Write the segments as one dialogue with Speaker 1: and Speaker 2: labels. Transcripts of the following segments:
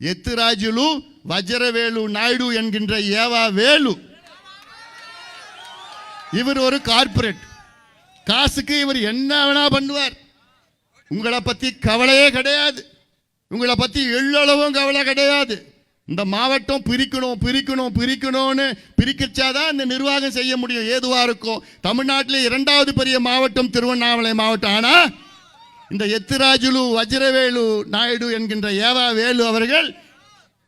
Speaker 1: எத்துராஜுலு வஜ்ரவேலு நாயுடு என்கின்ற ஏவா வேலு. இவர் ஒரு கார்ப்பரேட் காசுக்கு இவர் என்ன வேணா பண்ணுவார். உங்களை பத்தி கவலையே கிடையாது. உங்களை பத்தி எள்ளளவும் கவலை கிடையாது. இந்த மாவட்டம் பிரிக்கணும் பிரிக்கணும் பிரிக்கணும்னு பிரிக்கச்சாதான் இந்த நிர்வாகம் செய்ய முடியும். ஏதுவா இருக்கும்? தமிழ்நாட்டில் இரண்டாவது பெரிய மாவட்டம் திருவண்ணாமலை மாவட்டம். ஆனால் இந்த எத்திராஜுலு வஜ்ரவேலு நாயுடு என்கின்ற ஏவா வேலு அவர்கள்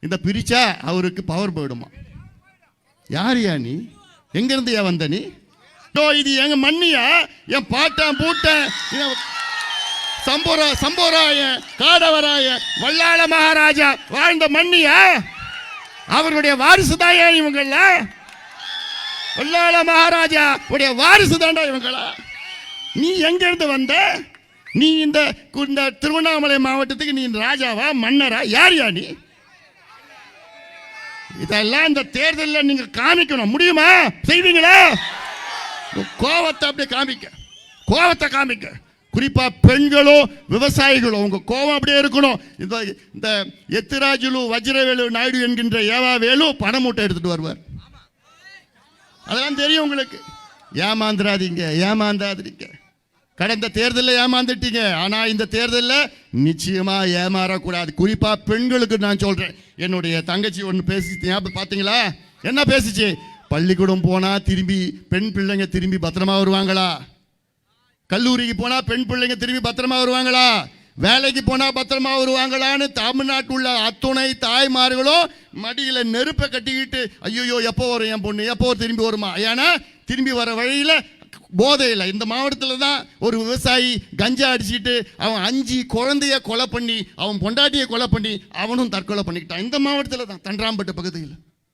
Speaker 1: இந்த பிரிச்சா அவருக்கு பவர் போயிடுமா? யார் யா நீ? எங்கிருந்து ஏன் வந்த நீ? டோ இது எங்க மண்ணியா? என் பாட்டன் பூட்டன் சம்போரா சம்போராய காடவராய வல்லாள மகாராஜா வாழ்ந்த மண்ணியா? அவருடைய வாரிசு தாயா இவங்கள? வல்லாள மகாராஜா உடைய வாரிசு தாண்டா இவங்களா. நீ எங்கேருந்து வந்த? நீ இந்த கு- இந்த திருவண்ணாமலை மாவட்டத்துக்கு நீ ராஜாவா மன்னரா யார் யா நீ? இதெல்லாம் இந்த தேர்தலில் நீங்க காமிக்கணும். முடியுமா? செய்வீங்களா? கோவத்தை அப்படியே காமிக்க. கோவத்தை காமிக்க. குறிப்பா பெண்களோ விவசாயிகளோ உங்க கோவம் அப்படியே இருக்கணும். இந்த இந்த எத்திராஜுலு வஜ்ரவேலு நாயுடு என்கின்ற ஏவா வேலு பணம் மூட்டை எடுத்துட்டு வருவார். அதெல்லாம் தெரியும் உங்களுக்கு. ஏமாந்துடாதீங்க ஏமாந்தாதீங்க. கடந்த தேர்தலில் ஏமாந்துட்டீங்க. ஆனா இந்த தேர்தலில் நிச்சயமா ஏமாறக்கூடாது. குறிப்பா பெண்களுக்கு நான் சொல்றேன். என்னுடைய தங்கச்சி ஒன்று பேசி ஞாபகம் பார்த்தீங்களா? என்ன பேசிச்சு? பள்ளிக்கூடம் போனா திரும்பி பெண் பிள்ளைங்க திரும்பி பத்திரமா வருவாங்களா? கல்லூரிக்கு போனா பெண் பிள்ளைங்க திரும்பி பத்திரமா வருவாங்களா? வேலைக்கு போனா பத்திரமா வருவாங்களான்னு தமிழ்நாட்டில் உள்ள அத்துணை தாய்மார்களும் மடியில நெருப்பை கட்டிக்கிட்டு ஐயோ எப்போ வரும் என் பொண்ணு? எப்போ திரும்பி வருமா? ஏன்னா திரும்பி வர வழியில போதையில். இந்த மாவட்டத்தில் தான் ஒரு விவசாயி கஞ்சா அடிச்சிட்டு அவன் அஞ்சு குழந்தைய கொலை பண்ணி அவன் பொண்டாட்டியை கொலை பண்ணி அவனும் தற்கொலை பண்ணிக்கிட்டான். இந்த மாவட்டத்தில் தான் தன்றாம்பட்டு பகுதியில்.